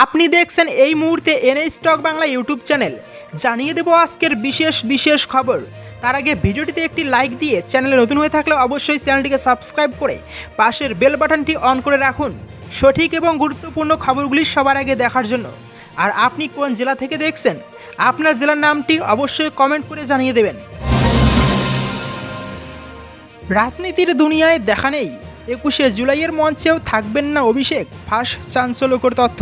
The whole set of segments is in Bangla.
আপনি দেখছেন এই মুহূর্তে NA stock Bangla YouTube channel. জানিয়ে দেব আজকের বিশেষ বিশেষ খবর। তার আগে ভিডিওটিতে একটি লাইক দিয়ে চ্যানেলে নতুন হয়ে থাকলে অবশ্যই চ্যানেলটিকে সাবস্ক্রাইব করে পাশের বেল বাটনটি অন করে রাখুন। সঠিক এবং গুরুত্বপূর্ণ খবরগুলি সবার আগে দেখার জন্য। আর আপনি কোন জেলা থেকে দেখছেন, আপনার জেলার নামটি অবশ্যই কমেন্ট করে জানিয়ে দেবেন। রাজনীতির দুনিয়ায় দেখা নেই। একুশে জুলাইয়ের মঞ্চেও থাকবেন না অভিষেক, ফাঁস চাঞ্চল্যকর তথ্য।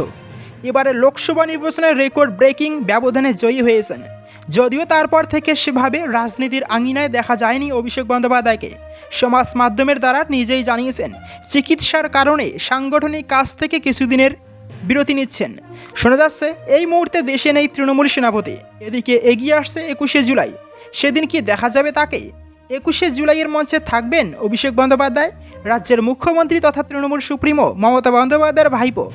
এবারে লোকসভা নির্বাচনের রেকর্ড ব্রেকিং ব্যবধানে জয়ী হয়েছেন। যদিও তারপর থেকে সেভাবে রাজনীতির আঙিনায় দেখা যায়নি অভিষেক বন্দ্যোপাধ্যায়কে। সমাজ মাধ্যমের দ্বারা নিজেই জানিয়েছেন, চিকিৎসার কারণে সাংগঠনিক কাজ থেকে কিছুদিনের বিরতি নিচ্ছেন। শোনা যাচ্ছে, এই মুহূর্তে দেশে নেই তৃণমূল সেনাপতি। এদিকে এগিয়ে আসছে একুশে জুলাই। সেদিন কি দেখা যাবে তাকে? একুশে জুলাইয়ের মঞ্চে থাকবেন অভিষেক বন্দ্যোপাধ্যায়, রাজ্যের মুখ্যমন্ত্রী তথা তৃণমূল সুপ্রিমো মমতা বন্দ্যোপাধ্যায়ের ভাইপো।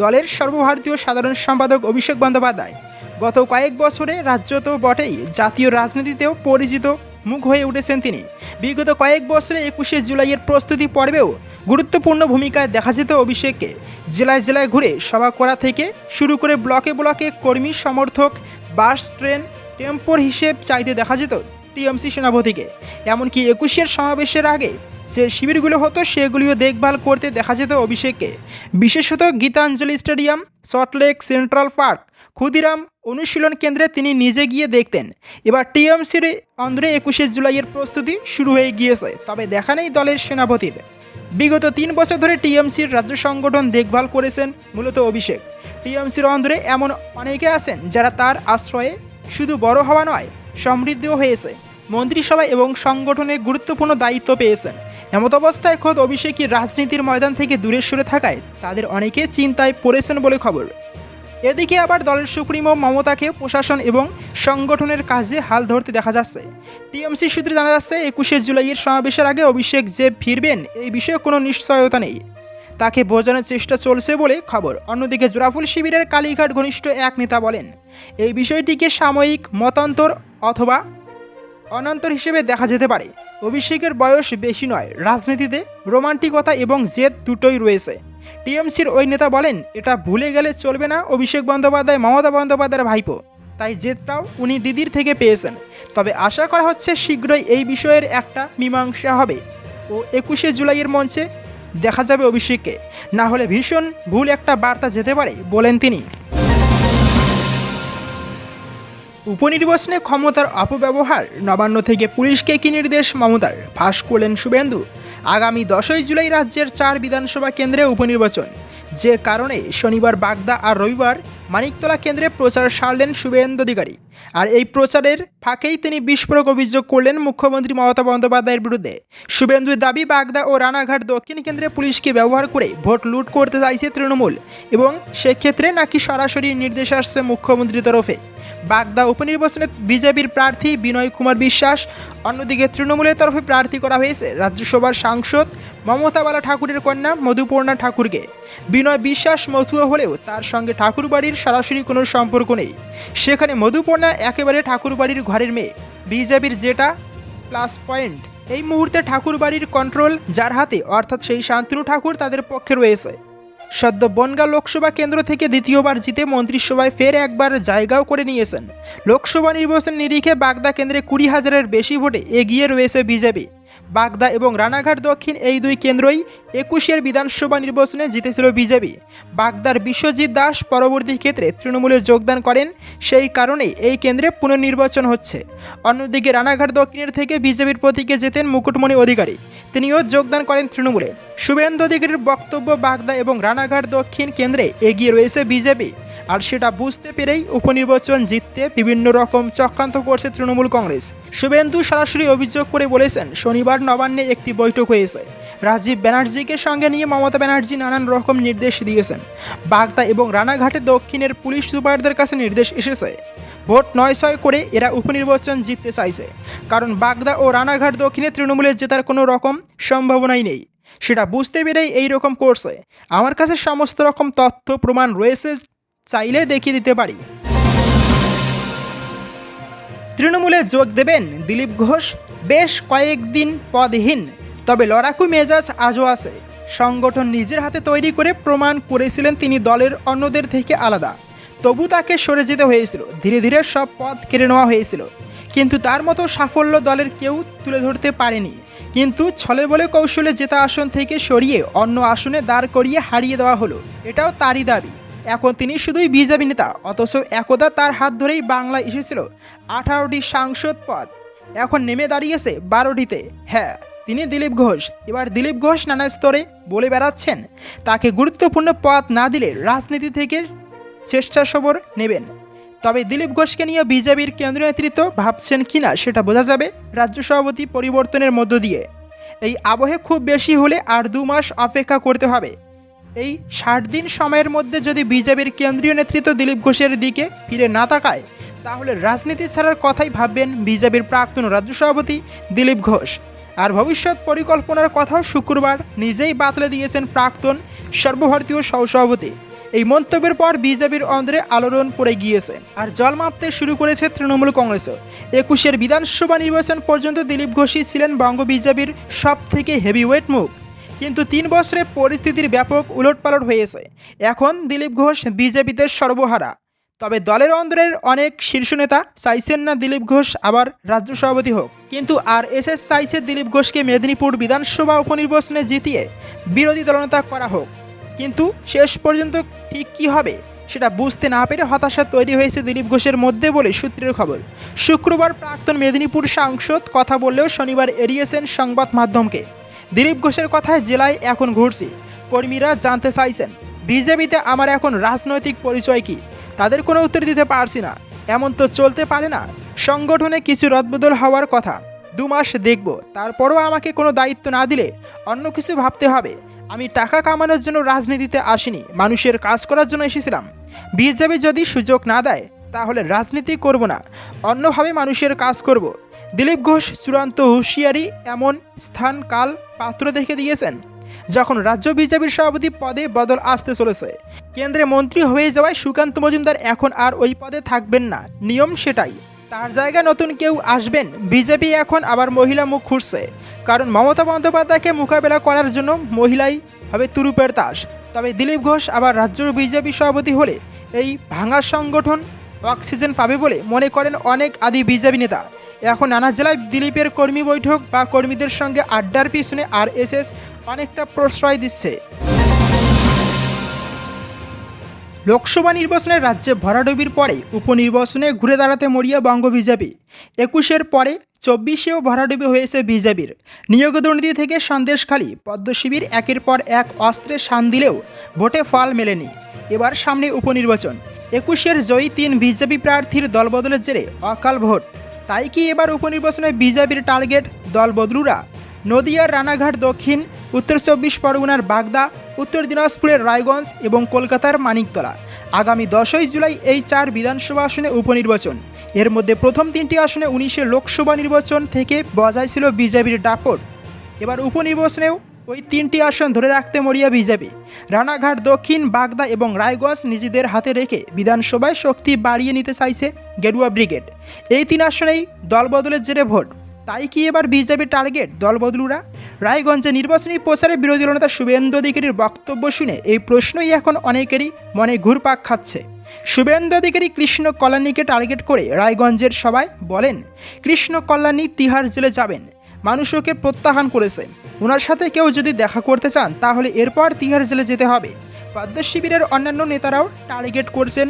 দলের সর্বভারতীয় সাধারণ সম্পাদক অভিষেক বন্দ্যোপাধ্যায়। গত কয়েক বছরে রাজ্য তো বটেই, জাতীয় রাজনীতিতেও পরিচিত মুখ হয়ে উঠেছেন তিনি। বিগত কয়েক বছরে একুশে জুলাইয়ের প্রস্তুতি পর্বেও গুরুত্বপূর্ণ ভূমিকায় দেখা যেত অভিষেককে। জেলায় জেলায় ঘুরে সভা করা থেকে শুরু করে ব্লকে ব্লকে কর্মী সমর্থক, বাস, ট্রেন, টেম্পোর হিসেব চাইতে দেখা যেত টিএমসি সেনাপতিকে। এমনকি একুশের সমাবেশের আগে যে শিবিরগুলো হতো, সেগুলিও দেখভাল করতে দেখা যেত অভিষেককে। বিশেষত Gitanjali stadium Salt Lake central park, Khudiram অনুশীলন কেন্দ্রে তিনি নিজে গিয়ে দেখতেন। এবার টিএমসির অন্ধ্রে একুশে জুলাইয়ের প্রস্তুতি শুরু হয়ে গিয়েছে, তবে দেখা নেই দলের সেনাপতির। বিগত তিন বছর ধরে টিএমসির রাজ্য সংগঠন দেখভাল করেছেন মূলত অভিষেক। টিএমসির অন্ধ্রে এমন অনেকে আছেন যারা তার আশ্রয়ে শুধু বড় হওয়া নয়, সমৃদ্ধিও হয়েছে। মন্ত্রিসভা এবং সংগঠনে গুরুত্বপূর্ণ দায়িত্ব পেয়েছেন। এমত অবস্থায় খোদ অভিষেকই রাজনীতির ময়দান থেকে দূরে সরে থাকায় তাদের অনেকে চিন্তায় পড়েছেন বলে খবর। এদিকে আবার দলের সুপ্রিমো মমতাকে প্রশাসন এবং সংগঠনের কাজে হাল ধরতে দেখা যাচ্ছে। টিএমসি সূত্রে জানা যাচ্ছে, একুশে জুলাইয়ের সমাবেশের আগে অভিষেক যে ফিরবেন, এই বিষয়ে কোনো নিশ্চয়তা নেই। তাকে বোঝানোর চেষ্টা চলছে বলে খবর। অন্যদিকে জোরাফুল শিবিরের কালীঘাট ঘনিষ্ঠ এক নেতা বলেন, এই বিষয়টিকে সাময়িক মতান্তর অথবা অনন্তর হিসেবে দেখা যেতে পারে। অভিষেকের বয়স বেশি নয়। রাজনীতিতে রোমান্টিকতা এবং জেদ দুটোই রয়েছে। টিএমসির ওই নেতা বলেন, এটা ভুলে গেলে চলবে না অভিষেক বন্দ্যোপাধ্যায়, মমতা বন্দ্যোপাধ্যায়ের ভাইপো। তাই জেদটাও উনি দিদির থেকে পেয়েছেন। তবে আশা করা হচ্ছে শীঘ্রই এই বিষয়ের একটা মীমাংসা হবে। ও একুশে জুলাইয়ের মঞ্চে দেখা যাবে অভিষেককে। না হলে ভীষণ ভুল একটা বার্তা যেতে পারে, বলেন তিনি। উপনির্বাচনে ক্ষমতার অপব্যবহার, নবান্ন থেকে পুলিশকে কি নির্দেশ মমতার? ফাঁস করলেন শুভেন্দু। আগামী দশই জুলাই রাজ্যের চার বিধানসভা কেন্দ্রে উপনির্বাচন। যে কারণে শনিবার, বাগদা আর রবিবার মানিকতলা কেন্দ্রে প্রচার সারলেন শুভেন্দু অধিকারী। আর এই প্রচারের ফাঁকেই তিনি বিস্ফোরক অভিযোগ করলেন মুখ্যমন্ত্রী মমতা বন্দ্যোপাধ্যায়ের বিরুদ্ধে। শুভেন্দুর দাবি, বাগদা ও রানাঘাট দক্ষিণ কেন্দ্রে পুলিশকে ব্যবহার করে ভোট লুট করতে চাইছে তৃণমূল এবং সেক্ষেত্রে নাকি সরাসরি নির্দেশ আসছে মুখ্যমন্ত্রীর তরফে। বাগদা উপনির্বাচনে বিজেপির প্রার্থী বিনয় কুমার বিশ্বাস, অন্যদিকে তৃণমূলের তরফে প্রার্থী করা হয়েছে রাজ্যসভার সাংসদ মমতা বালা ঠাকুরের কন্যা মধুপর্ণা ঠাকুরকে। বিনয় বিশ্বাস মথুয়া হলেও তার সঙ্গে ঠাকুরবাড়ির সরাসরি কোনো সম্পর্ক নেই। সেখানে মধুপর্ণা একেবারে ঠাকুরবাড়ির ঘরের মেয়ে। বিজেপির যেটা প্লাস পয়েন্ট। এই মুহূর্তে ঠাকুরবাড়ির কন্ট্রোল যার হাতে, অর্থাৎ সেই শান্তনু ঠাকুর তাদের পক্ষে রয়েছে। সদ্য বনগাঁ লোকসভা কেন্দ্র থেকে দ্বিতীয়বার জিতে মন্ত্রিসভায় ফের একবার জায়গাও করে নিয়েছেন। লোকসভা নির্বাচন নিরিখে বাগদা কেন্দ্রে কুড়ি হাজারের বেশি ভোটে এগিয়ে রয়েছে বিজেপি। বাগদা এবং রানাঘাট দক্ষিণ এই দুই কেন্দ্রই একুশের বিধানসভা নির্বাচনে জিতেছিল বিজেপি। বাগদার বিশ্বজিৎ দাস পরবর্তী ক্ষেত্রে তৃণমূলে যোগদান করেন, সেই কারণে এই কেন্দ্রে পুনর্নির্বাচন হচ্ছে। অন্যদিকে রানাঘাট দক্ষিণের থেকে বিজেপির প্রতীকে জেতেন মুকুটমণি অধিকারী। তিনিও যোগদান করেন তৃণমূলে। শুভেন্দু অধিকারীর বক্তব্য বাগদা এবং রানাঘাট দক্ষিণ কেন্দ্রে এগিয়ে রয়েছে বিজেপি। আর সেটা বুঝতে পেরেই উপনির্বাচন জিততে বিভিন্ন রকম চক্রান্ত করছে তৃণমূল কংগ্রেস। শুভেন্দু সরাসরি অভিযোগ করে বলেছেন, শনিবার নবান্নে একটি বৈঠক হয়েছে। রাজীব ব্যানার্জিকে সঙ্গে নিয়ে মমতা ব্যানার্জি নানান রকম নির্দেশ দিয়েছেন। বাগদা এবং রানাঘাটে দক্ষিণের পুলিশ সুপারদের কাছে নির্দেশ এসেছে। ভোট নয় ছয় করে এরা উপনির্বাচন জিততে চাইছে। কারণ বাগদা ও রানাঘাট দক্ষিণে তৃণমূলের জেতার কোনো রকম সম্ভাবনাই নেই। সেটা বুঝতে পেরেই এই রকম করছে। আমার কাছে সমস্ত রকম তথ্য প্রমাণ রয়েছে চাইলে দেখিয়ে দিতে পারি। তৃণমূলে যোগ দেবেন দিলীপ ঘোষ। বেশ কয়েকদিন পদহীন, তবে লড়াকু মেজাজ আজও আছে। সংগঠন নিজের হাতে তৈরি করে প্রমাণ করেছিলেন তিনি দলের অন্যদের থেকে আলাদা। তবু তাকে সরে যেতে হয়েছিল, ধীরে ধীরে সব পথ কেড়ে নেওয়া হয়েছিল। কিন্তু তার মতো সাফল্য দলের কেউ তুলে ধরতে পারেনি। কিন্তু ছলে বলে কৌশলে জেতা আসন থেকে সরিয়ে অন্য আসনে দাঁড় করিয়ে হারিয়ে দেওয়া হলো। এটাও তারই দাবি। এখন তিনি শুধুই বিজেপি নেতা, অথচ একদা তার হাত ধরেই বাংলা এসেছিল আঠারোটি সাংসদ পদ। এখন নেমে দাঁড়িয়েছে বারোটিতে। হ্যাঁ তিনি দিলীপ ঘোষ। এবার দিলীপ ঘোষ নানা স্তরে বলে বেড়াচ্ছেন, তাকে গুরুত্বপূর্ণ পদ না দিলে রাজনীতি থেকে চেষ্টাসবর নেবেন। তবে দিলীপ ঘোষকে নিয়ে বিজেপির কেন্দ্রীয় নেতৃত্ব ভাবছেন কিনা সেটা বোঝা যাবে রাজ্য সভাপতি পরিবর্তনের মধ্য দিয়ে। এই আবহে খুব বেশি হলে আর দু মাস অপেক্ষা করতে হবে। এই ষাট দিন সময়ের মধ্যে যদি বিজেপির কেন্দ্রীয় নেতৃত্ব দিলীপ ঘোষের দিকে ফিরে না তাকায়, তাহলে রাজনীতি ছাড়ার কথাই ভাববেন বিজেপির প্রাক্তন রাজ্য সভাপতি দিলীপ ঘোষ। আর ভবিষ্যৎ পরিকল্পনার কথাও শুক্রবার নিজেই বাতলে দিয়েছেন প্রাক্তন সর্বভারতীয় সহসভাপতি। এই মন্তব্যের পর বিজেপির অন্ধ্রে আলোড়ন পড়ে গিয়েছে। আর জল মাপতে শুরু করেছে তৃণমূল কংগ্রেসও। একুশের বিধানসভা নির্বাচন পর্যন্ত দিলীপ ঘোষই ছিলেন বঙ্গ বিজেপির সব থেকে হেভিওয়েট মুখ। কিন্তু তিন বছরে পরিস্থিতির ব্যাপক উলটপালট হয়েছে। এখন দিলীপ ঘোষ বিজেপিতে সর্বহারা। তবে দলের অন্দরের অনেক শীর্ষ নেতা চাইছেন না দিলীপ ঘোষ আবার রাজ্য সভাপতি হোক। কিন্তু আর এস এস চাইছে দিলীপ ঘোষকে মেদিনীপুর বিধানসভা উপনির্বাচনে জিতিয়ে বিরোধী দলনেতা করা হোক। কিন্তু শেষ পর্যন্ত ঠিক কী হবে, সেটা বুঝতে না পেরে হতাশা তৈরি হয়েছে দিলীপ ঘোষের মধ্যে বলে সূত্রের খবর। শুক্রবার প্রাক্তন মেদিনীপুর সাংসদ কথা বললেও শনিবার এড়িয়েছেন সংবাদ মাধ্যমকে। দিলীপ ঘোষের কথায় জেলায় এখন ঘুরছি। কর্মীরা জানতে চাইছেন, বিজেপিতে আমার এখন রাজনৈতিক পরিচয় কি? তাদের কোনো উত্তর দিতে পারছি না। এমন তো চলতে পারে না। সংগঠনে কিছু রদবদল হওয়ার কথা। দু মাস দেখব, তারপরও আমাকে কোনো দায়িত্ব না দিলে অন্য কিছু ভাবতে হবে। আমি টাকা কামানোর জন্য রাজনীতিতে আসিনি, মানুষের কাজ করার জন্য এসেছিলাম। বিজেপি যদি সুযোগ না দেয়, তাহলে রাজনীতি করব না। অন্যভাবে মানুষের কাজ করব। দিলীপ ঘোষ চূড়ান্ত হুঁশিয়ারি এমন স্থান কাল পাত্র দেখে দিয়েছেন, যখন রাজ্য বিজেপির সভাপতি পদে বদল আসতে চলেছে। কেন্দ্রে মন্ত্রী হয়ে যাওয়ায় সুকান্ত মজুমদার এখন আর ওই পদে থাকবেন না। নিয়ম সেটাই। তার জায়গায় নতুন কেউ আসবেন, বিজেপি এখন আবার মহিলা মুখ খুঁজছে কারণ মমতা বন্দ্যোপাধ্যায়কে মোকাবেলা করার জন্য মহিলাই হবে তুরুপের তাস। তবে দিলীপ ঘোষ আবার রাজ্য বিজেপি সভাপতি হলে এই ভাঙা সংগঠন অক্সিজেন পাবে বলে মনে করেন অনেক আদি বিজেপি নেতা। এখন নানা জেলায় দিলীপের কর্মী বৈঠক বা কর্মীদের সঙ্গে আড্ডার পিছনে আর অনেকটা প্রশ্রয় দিচ্ছে। লোকসভা নির্বাচনে রাজ্যে ভরাডুবির পরে উপনির্বাচনে ঘুরে দাঁড়াতে মরিয়া বঙ্গ বিজেপি। একুশের পরে চব্বিশেও ভরাডুবি হয়েছে বিজেপির। নিয়োগ দুর্নীতি থেকে সন্দেশখালী পদ্মশিবির একের পর এক অস্ত্রে শান দিলেও ভোটে ফল মেলেনি। এবার সামনে উপনির্বাচন। একুশের জয়ী তিন বিজেপি প্রার্থীর দলবদলের জেরে অকাল ভোট। তাই কি এবার উপনির্বাচনে বিজেপির টার্গেট দলবদলুরা নদিয়ার রানাঘাট দক্ষিণ, উত্তর চব্বিশ পরগনার বাগদা, উত্তর দিনাজপুরের রায়গঞ্জ এবং কলকাতার মানিকতলা। আগামী দশই জুলাই এই চার বিধানসভা আসনে উপনির্বাচন। এর মধ্যে প্রথম তিনটি আসনে উনিশে লোকসভা নির্বাচন থেকে বজায় ছিল বিজেপির ডাপট এবার উপনির্বাচনেও ওই তিনটি আসন ধরে রাখতে মরিয়া বিজেপি। রানাঘাট, দক্ষিণ, বাগদা এবং রায়গঞ্জ নিজেদের হাতে রেখে বিধানসভায় শক্তি বাড়িয়ে নিতে চাইছে গেরুয়া ব্রিগেড। এই তিন আসনেই দলবদলের জেরে ভোট। তাই কি এবার বিজেপি টার্গেট দলবদলুরা? রায়গঞ্জে নির্বাচনী প্রচারে বিরোধী নেতা শুভেন্দু অধিকারীর বক্তব্য শুনে এই প্রশ্নই এখন অনেকেরই মনে ঘুরপাক খাচ্ছে। শুভেন্দু অধিকারী কৃষ্ণ কল্যাণীকে টার্গেট করে রায়গঞ্জের সবাই বলেন, কৃষ্ণ কল্যাণী তিহার জেলে যাবেন। মানুষ ওকে প্রত্যাখ্যান করেছে। ওনার সাথে কেউ যদি দেখা করতে চান, তাহলে এরপর তিহার জেলে যেতে হবে। পদ্ম শিবিরের অন্যান্য নেতারাও টার্গেট করছেন।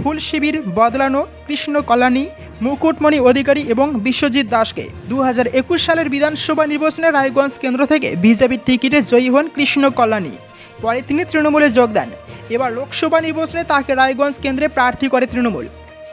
ফুল শিবির বদলানো কৃষ্ণ কল্যাণী মুকুটমণি অধিকারী এবং বিশ্বজিৎ দাসকে। দু হাজার একুশ সালের বিধানসভা নির্বাচনে রায়গঞ্জ কেন্দ্র থেকে বিজেপির টিকিটে জয়ী হন কৃষ্ণ কল্যাণী পরে তিনি তৃণমূলে যোগ দেন। এবার লোকসভা নির্বাচনে তাকে রায়গঞ্জ কেন্দ্রে প্রার্থী করে তৃণমূল।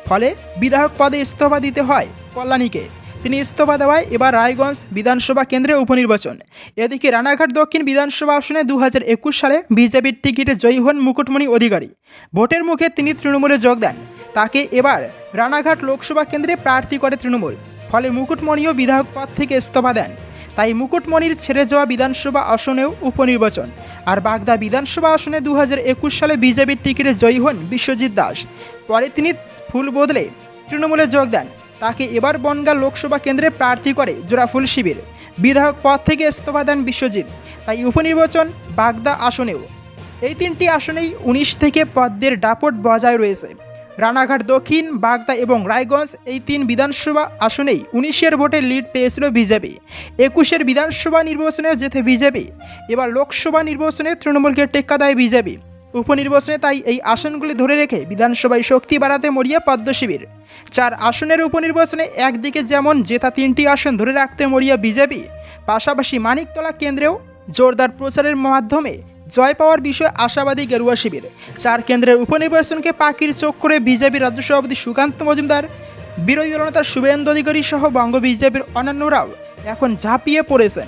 ফলে বিধায়ক পদে ইস্তফা দিতে হয় কল্যাণীকে। তিনি ইস্তফা দেওয়ায় এবার রায়গঞ্জ বিধানসভা কেন্দ্রে উপনির্বাচন। এদিকে রানাঘাট দক্ষিণ বিধানসভা আসনে দু হাজার একুশ সালে বিজেপির টিকিটে জয়ী হন মুকুটমণি অধিকারী। ভোটের মুখে তিনি তৃণমূলে যোগ দেন। তাকে এবার রানাঘাট লোকসভা কেন্দ্রে প্রার্থী করে তৃণমূল। ফলে মুকুটমণিও বিধায়ক পদ থেকে ইস্তফা দেন। তাই মুকুটমণির ছেড়ে যাওয়া বিধানসভা আসনেও উপনির্বাচন। আর বাগদা বিধানসভা আসনে দু হাজার একুশ সালে বিজেপির টিকিটে জয়ী হন বিশ্বজিৎ দাস। পরে তিনি ফুল বদলে তৃণমূলে যোগ দেন। তাকে এবার বনগাঁ লোকসভা কেন্দ্রে প্রার্থী করে জোড়াফুল শিবির। বিধায়ক পদ থেকে ইস্তফা দেন বিশ্বজিৎ। তাই উপনির্বাচন বাগদা আসনেও। এই তিনটি আসনেই উনিশ থেকে পদ্মের ডাপট বজায় রয়েছে। রানাঘাট দক্ষিণ, বাগদা এবং রায়গঞ্জ এই তিন বিধানসভা আসনেই উনিশের ভোটে লিড পেয়েছিল বিজেপি। একুশের বিধানসভা নির্বাচনে যেতে বিজেপি। এবার লোকসভা নির্বাচনে তৃণমূলকে টেক্কা দেয় বিজেপি। উপনির্বাচনে তাই এই আসনগুলি ধরে রেখে বিধানসভায় শক্তি বাড়াতে মরিয়া পদ্ম শিবির। চার আসনের উপনির্বাচনে একদিকে যেমন জেতা তিনটি আসন ধরে রাখতে মরিয়া বিজেপি, পাশাপাশি মানিকতলা কেন্দ্রেও জোরদার প্রচারের মাধ্যমে জয় পাওয়ার বিষয়ে আশাবাদী গেরুয়া শিবির। চার কেন্দ্রের উপনির্বাচনকে পাখির চোখ করে বিজেপি রাজ্য সভাপতি সুকান্ত মজুমদার, বিরোধী দলনেতা শুভেন্দু অধিকারী সহ বঙ্গ বিজেপির অন্যান্যরাও এখন ঝাঁপিয়ে পড়েছেন।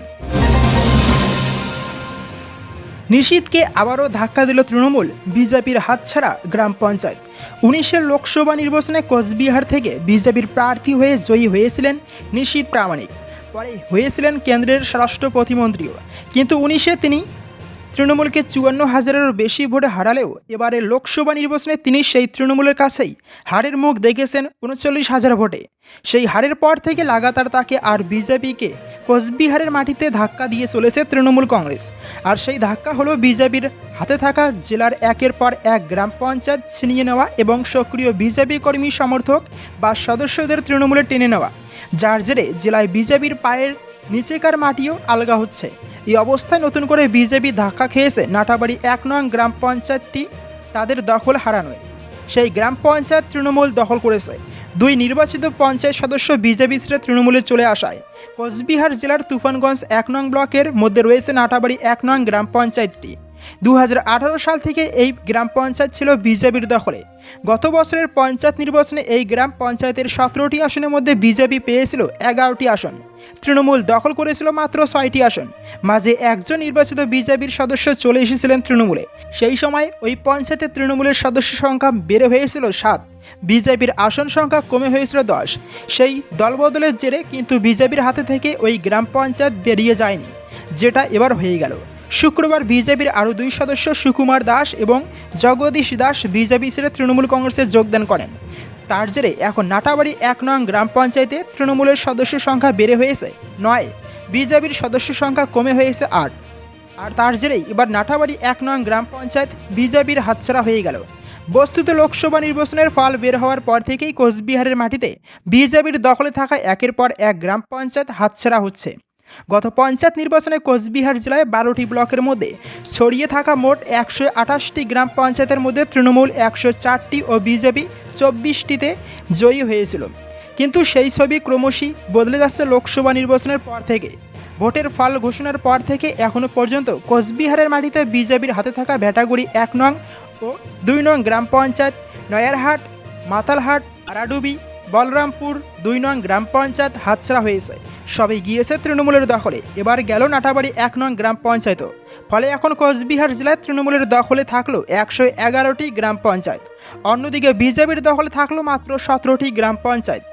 নিশীথকে আবারও ধাক্কা দিল তৃণমূল, বিজেপির হাতছাড়া গ্রাম পঞ্চায়েত। উনিশের লোকসভা নির্বাচনে কোচবিহার থেকে বিজেপির প্রার্থী হয়ে জয়ী হয়েছিলেন নিশীথ প্রামাণিক। পরে হয়েছিলেন কেন্দ্রের স্বরাষ্ট্র প্রতিমন্ত্রীও। কিন্তু উনিশে তিনি তৃণমূলকে চুয়ান্ন হাজারেরও বেশি ভোটে হারালেও এবারে লোকসভা নির্বাচনে তিনি সেই তৃণমূলের কাছেই হারের মুখ দেখেছেন উনচল্লিশ হাজার ভোটে। সেই হারের পর থেকে লাগাতার তাকে আর বিজেপিকে কোচবিহারের মাটিতে ধাক্কা দিয়ে চলেছে তৃণমূল কংগ্রেস। আর সেই ধাক্কা হলো বিজেপির হাতে থাকা জেলার একের পর এক গ্রাম পঞ্চায়েত ছিনিয়ে নেওয়া এবং সক্রিয় বিজেপি কর্মী সমর্থক বা সদস্যদের তৃণমূলে টেনে নেওয়া। যার জেরে জেলায় বিজেপির পায়ের নিচেকার মাটিও আলগা হচ্ছে। এই অবস্থায় নতুন করে বিজেপি ধাক্কা খেয়েছে নাটাবাড়ি এক নং গ্রাম পঞ্চায়েতটি, তাদের দখল হারানোয়। সেই গ্রাম পঞ্চায়েত তৃণমূল দখল করেছে। দুই নির্বাচিত পঞ্চায়েত সদস্য বিজেপি শ্রে তৃণমূলে চলে আসায়। কোচবিহার জেলার তুফানগঞ্জ এক নং ব্লকের মধ্যে রয়েছে নাটাবাড়ি এক নং গ্রাম পঞ্চায়েতটি। দু হাজার আঠারো সাল থেকে এই গ্রাম পঞ্চায়েত ছিল বিজেপির দখলে। গত বছরের পঞ্চায়েত নির্বাচনে এই গ্রাম পঞ্চায়েতের সতেরোটি আসনের মধ্যে বিজেপি পেয়েছিল এগারোটি আসন। তৃণমূল দখল করেছিল মাত্র ছয়টি আসন। মাঝে একজন নির্বাচিত বিজেপির সদস্য চলে এসেছিলেন তৃণমূলে। সেই সময় ওই পঞ্চায়েতে তৃণমূলের সদস্য সংখ্যা বেড়ে হয়েছিল সাত। বিজেপির আসন সংখ্যা কমে হয়েছিল দশ। সেই দলবদলের জেরে কিন্তু বিজেপির হাতে থেকে ওই গ্রাম পঞ্চায়েত বেরিয়ে যায়নি, যেটা এবার হয়ে গেল। শুক্রবার বিজেপির আরও দুই সদস্য সুকুমার দাস এবং জগদীশ দাস বিজেপি ছেড়ে তৃণমূল কংগ্রেসে যোগদান করেন। তার জেরে এখন নাটাবাড়ি এক নং গ্রাম পঞ্চায়েতে তৃণমূলের সদস্য সংখ্যা বেড়ে হয়েছে নয়। বিজেপির সদস্য সংখ্যা কমে হয়েছে আট। আর তার জেরেই এবার নাটাবাড়ি এক নং গ্রাম পঞ্চায়েত বিজেপির হাতছাড়া হয়ে গেল। বস্তুত লোকসভা নির্বাচনের ফল বের হওয়ার পর থেকেই কোচবিহারের মাটিতে বিজেপির দখলে থাকা একের পর এক গ্রাম পঞ্চায়েত হাতছাড়া হচ্ছে। গত পঞ্চায়েত নির্বাচনে কোচবিহার জেলায় বারোটি ব্লকের মধ্যে ছড়িয়ে থাকা মোট একশো আঠাশটি গ্রাম পঞ্চায়েতের মধ্যে তৃণমূল একশো চারটি ও বিজেপি চব্বিশটিতে জয়ী হয়েছিল। কিন্তু সেই ছবি ক্রমশই বদলে যাচ্ছে লোকসভা নির্বাচনের পর থেকে। ভোটের ফল ঘোষণার পর থেকে এখনও পর্যন্ত কোচবিহারের মাটিতে বিজেপির হাতে থাকা ভেটাগুড়ি এক নং ও দুই নং গ্রাম পঞ্চায়েত নয়ারহাট, মাতালহাট, আরাডুবি বলরামপুর, দুই নং গ্রাম পঞ্চায়েত হাতছড়া হয়েছে। সবই গিয়েছে তৃণমূলের দখলে। এবার গেল নাটাবাড়ি এক নং গ্রাম পঞ্চায়েতও ফলে এখন কোচবিহার জেলায় তৃণমূলের দখলে থাকল একশো এগারোটি গ্রাম পঞ্চায়েত। অন্যদিকে বিজেপির দখলে থাকল মাত্র সতেরোটি গ্রাম পঞ্চায়েত।